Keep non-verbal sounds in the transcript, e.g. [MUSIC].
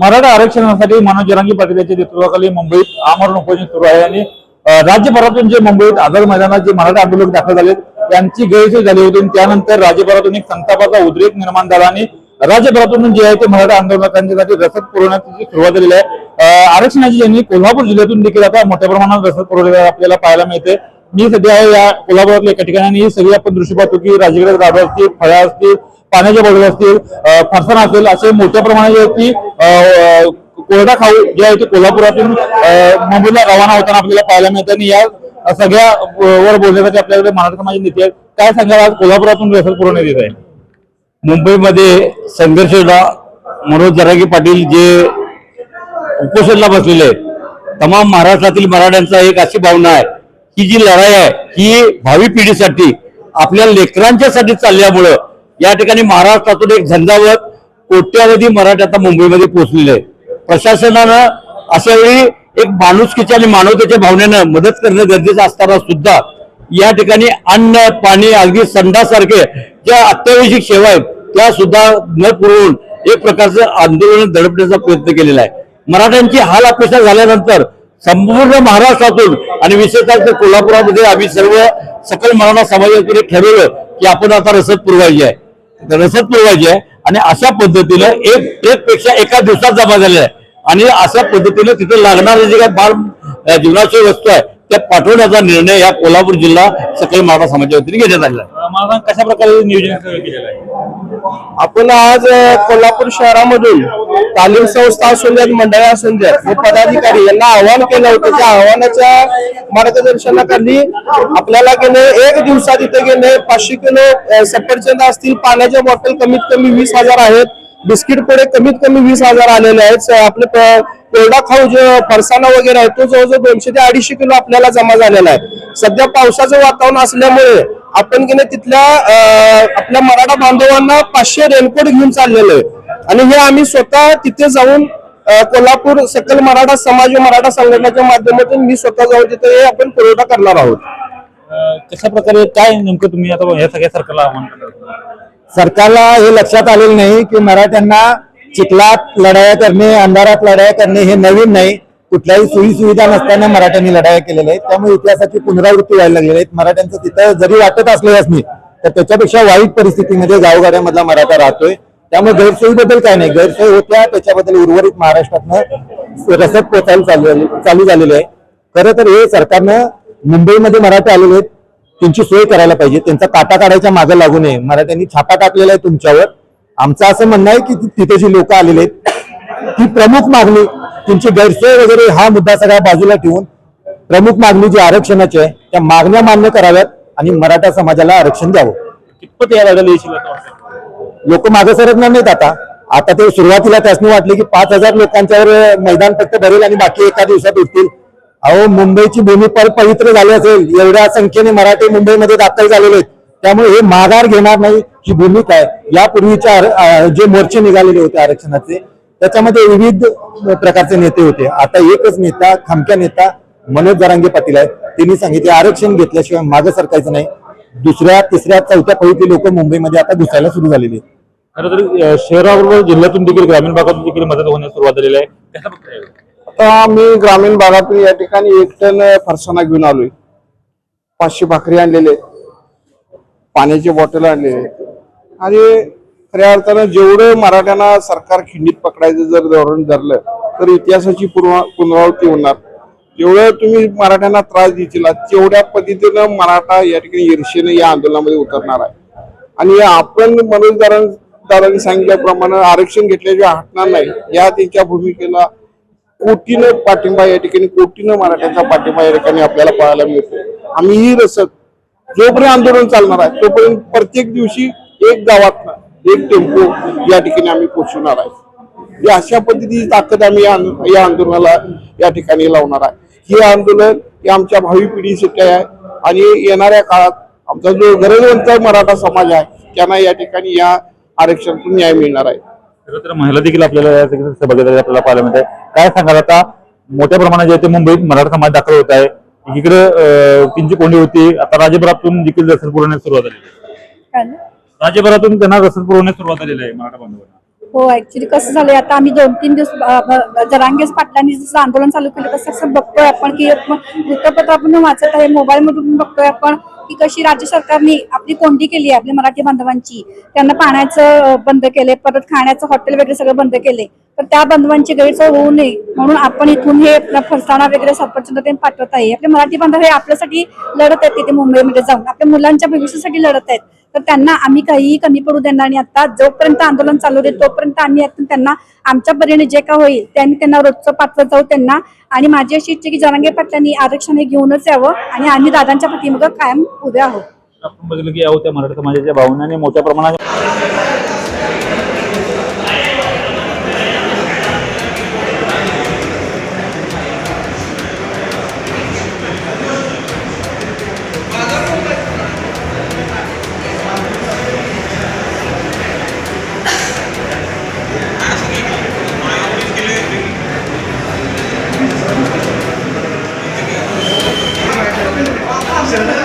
मराठा आरक्षणासाठी मनोज जरांगी पाटील यांच्या नेतृत्वाखाली मुंबईत आमरण उपोषण सुरू आहे आणि राज्यभरातून जे मुंबईत आझाद मैदानात जे मराठा आंदोलक दाखल झाले त्यांची गैरसोय झाली होती त्यानंतर राज्यभरातून एक संतापाचा उद्रेक निर्माण झाला आणि राज्यभरातून जे आहे ते मराठा आंदोलकांच्यासाठी रसद पुरवण्याची सुरुवात झालेली आहे. आरक्षणाची ज्यांनी कोल्हापूर जिल्ह्यातून देखील आता मोठ्या प्रमाणात रसद पुरवलेली आपल्याला पाहायला मिळते. मी सध्या या कोल्हापुरातल्या एका ठिकाणी सगळी आपण दृश्य पाहतो की राजगड गाड्या असतील फळ्या असतील पाण्याच्या बॉटल असतील अ, फरसाण असेल असे मोठ्या प्रमाणात जे आहे की कोरडा खाऊ जे आहे ते कोल्हापुरातून मुंबईला रवाना होताना आपल्याला पाहायला मिळतं. आणि या सगळ्या वर बोलण्यासाठी आपल्याकडे मराठा समाज नेते आहेत. काय सांगायला आज कोल्हापुरातून रसद पुरवण्यात येत आहे. मुंबईमध्ये संघर्षला मनोज जरागे पाटील जे उपोषणला बसलेले आहेत तमाम महाराष्ट्रातील मराठ्यांचा एक अशी भावना आहे. ही जी लढाई आहे ही भावी पिढीसाठी आपल्या लेकरांच्यासाठी चालल्यामुळं या ठिकाणी महाराष्ट्रातून एक झंझावत कोट्यावधी मराठी आता मुंबईमध्ये पोहोचलेले आहे प्रशासनानं अशा वेळी एक माणुसकीच्या आणि मानवतेच्या भावनेनं मदत करणं गरजेचं असताना सुद्धा या ठिकाणी अन्न पाणी अगदी संडासारखे ज्या अत्यावश्यक सेवा आहेत त्या सुद्धा न पुरवून एक प्रकारचं आंदोलन दडपण्याचा प्रयत्न केलेला आहे. मराठ्यांची हाल अपेक्षा झाल्यानंतर संपूर्ण महाराष्ट्रातून आणि विशेषतः कोल्हापुरामध्ये आम्ही सर्व सकल मराठा समाजातून ठरवलं की आपण आता रसद पुरवायची आहे. रसद पुरवायची आहे. आणि अशा पद्धतीनं एक एक पेक्षा एका दिवसात जमा झालेला आहे. आणि अशा पद्धतीनं तिथे लागणारे जे काही बाल जीवनाची वस्तू आहे त्या पाठवण्याचा निर्णय या कोल्हापूर जिल्हा सकल मराठा समाजाच्या वतीने घेण्यात आलेला आहे. अ, मला कशा प्रकारे नियोजन केलेलं आहे? आपण आज कोल्हापूर शहरामधून तालीम संस्था असू द्यात मंडळी असू द्यात हे पदाधिकारी यांना आव्हान केलं होतं त्या आव्हानाच्या मार्गदर्शनाखाली आपल्याला गेले एक दिवसात इथे गेले पाचशे किलो सफरचंद असतील पाण्याच्या बॉटल कमीत कमी वीस हजार आहेत बिस्किट पुढे कमीत कमी वीस हजार आलेले आहेत. आपले प- कोरडा खाऊ जे फरसाणा वगैरे आहे तो जवळजवळ दोनशे ते अडीचशे किलो आपल्याला जमा झालेला आहे. सध्या पावसाचं वातावरण असल्यामुळे आपण की नाही तिथल्या आपल्या मराठा बांधवांना पाचशे रेनकोट घेऊन चाललेलो आहे. आणि हे आम्ही स्वतः तिथे जाऊन कोल्हापूर सकल मराठा समाज व मराठा संघटनेच्या माध्यमातून मी स्वतः जाऊन तिथे हे आपण पुरवठा करणार आहोत. कशा प्रकारे काय नेमकं तुम्ही आता या सगळ्या सरकारला आव्हान सरकारला हे लक्षात आलेलं नाही की मराठ्यांना चिखलात लढाया करणे अंधारात लढाया करणे हे नवीन नाही. कुठल्याही सोयी सुविधा नसताना मराठ्यांनी लढाया केलेल्या आहेत. त्यामुळे इतिहासाची पुनरावृत्ती व्हायला लागलेली आहेत मराठ्यांचं तिथं जरी वाटत असले असणे तर त्याच्यापेक्षा वाईट परिस्थितीमध्ये गावगाड्यामधला मराठा राहतोय. त्यामुळे गैरसोयीबद्दल काय नाही. गैरसोय होत्या त्याच्याबद्दल उर्वरित महाराष्ट्रातनं रसद पोचायला चालू चालू झालेली आहे. खरं तर हे सरकारनं मुंबईमध्ये मराठे आलेले आहेत. त्यांची सोय करायला पाहिजे. त्यांचा काटा काढायच्या मागे लागू नये. मराठ्यांनी छापा टाकलेला आहे तुमच्यावर. आमचं असं म्हणणं आहे की तिथे जी लोक आलेले आहेत ती प्रमुख मागणी त्यांची गैरसोय वगैरे हा मुद्दा सगळा बाजूला ठेवून प्रमुख मागणी जी आरक्षणाची आहे त्या मागण्या मान्य कराव्यात आणि मराठा समाजाला आरक्षण द्यावं. कितपत या लढ्याला येशील लोक मागे सरकणार नाहीत आता. आता ते सुरुवातीला त्यासनी वाटले की पाच हजार लोकांच्यावर मैदान फक्त भरेल आणि बाकी एका दिवसात उठतील. अहो मुंबईची भूमी पर पवित्र झाली असेल एवढ्या संख्येने मराठी मुंबईमध्ये दाखल झालेले आहेत. त्यामुळे हे माघार घेणार नाही ही भूमिका आहे. यापूर्वीच्या जे मोर्चे निघालेले होते आरक्षणाचे त्याच्यामध्ये विविध प्रकारचे नेते होते. आता एकच नेता खमक्या नेता मनोज जरांगे पाटील आहेत. त्यांनी सांगितले आरक्षण घेतल्याशिवाय मागे सरकायचं नाही. दुसऱ्या तिसऱ्या चौथ्या फळीतली लोक मुंबईमध्ये आता घुसायला सुरू झालेली आहेत. खरं तर शहराबरोबर जिल्ह्यातून देखील ग्रामीण भागातून देखील मदत होण्यास सुरुवात झालेली आहे. आता मी ग्रामीण भागातून या ठिकाणी एक टन फरसाणा घेऊन आलोय. पाचशे भाकरी आणलेले. पाण्याची बॉटल आणली. आणि खऱ्या अर्थानं जेवढं मराठ्यांना सरकार खिंडीत पकडायचं जर धोरण धरलं तर इतिहासाची पुनरा- पुनरावृत्ती होणार. जेवढं तुम्ही मराठ्यांना त्रास देशील तेवढ्या पद्धतीनं मराठा या ठिकाणी ईर्षेनं या आंदोलनामध्ये उतरणार आहे. आणि आपण मनोज दादांनी सांगितल्याप्रमाणे आरक्षण घेतल्याशिवाय हटणार नाही. या त्यांच्या भूमिकेला कोटीनं पाठिंबा या ठिकाणी कोटीनं मराठ्यांचा पाठिंबा या ठिकाणी आपल्याला पाहायला मिळतो आम्ही ही रसद जोपर्यंत आंदोलन चालणार आहे तोपर्यंत प्रत्येक दिवशी एक गावात एक टेम्पो या ठिकाणी आम्ही पोहोचवणार आहे. या अशा पद्धतीची ताकद आम्ही या आंदोलनाला या ठिकाणी लावणार आहे. हे आंदोलन हे आमच्या भावी पिढीसाठी आहे आणि येणाऱ्या काळात आमचा जो गरजवंत मराठा समाज आहे त्यांना या ठिकाणी या आरक्षणातून न्याय मिळणार आहे. खरं तर महिला देखील आपल्याला सहभागी आपल्याला पाहायला मिळत आहे काय सांगाल आता? मोठ्या प्रमाणात जे ते मुंबईत मराठा समाज दाखल होत आहे इकडे त्यांची कोंडी होती. आता राज्यभरातून देखील रसद पुरवण्यास सुरुवात झाली काय ना? राज्यभरातून त्यांना रसद पुरवण्यास सुरुवात झालेली आहे मराठा बांधवांना. हो ऍक्च्युली कसं झालंय आता आम्ही दोन तीन दिवस जरांगेस पाटलांनी जसं आंदोलन चालू केलं तसं असं बघतोय आपण की वृत्तपत्र आपण वाचत आहे मोबाईल मधून बघतोय आपण की कशी राज्य सरकारने आपली कोंडी केली आहे आपल्या मराठी बांधवांची. त्यांना पाण्याचं बंद केले परत खाण्याचं हॉटेल वगैरे सगळं बंद केले तर त्या बांधवांची गैरसोय होऊ नये म्हणून आपण इथून हे फरसाणा वगैरे सफरचंद पाठवत आहे. आपले मराठी बांधव हे आपल्यासाठी लढत आहेत तिथे मुंबईमध्ये जाऊन. आपल्या मुलांच्या भविष्यासाठी लढत आहेत. तर त्यांना आम्ही काहीही कमी पडू देणार आणि आता जोपर्यंत आंदोलन चालू आहे तोपर्यंत आम्ही त्यांना आमच्या परीने जे काय होईल त्यांनी त्यांना रोजचं पाठवत जाऊ त्यांना. आणि माझी अशी इच्छा की जरांगे पाटलांनी आरक्षण हे घेऊनच यावं आणि आम्ही दादांच्या पाठीमागं कायम उभे आहोत. आपण बघितलं की या होत्या मराठा समाजाच्या भावनाने मोठ्या प्रमाणात Jonas. [LAUGHS]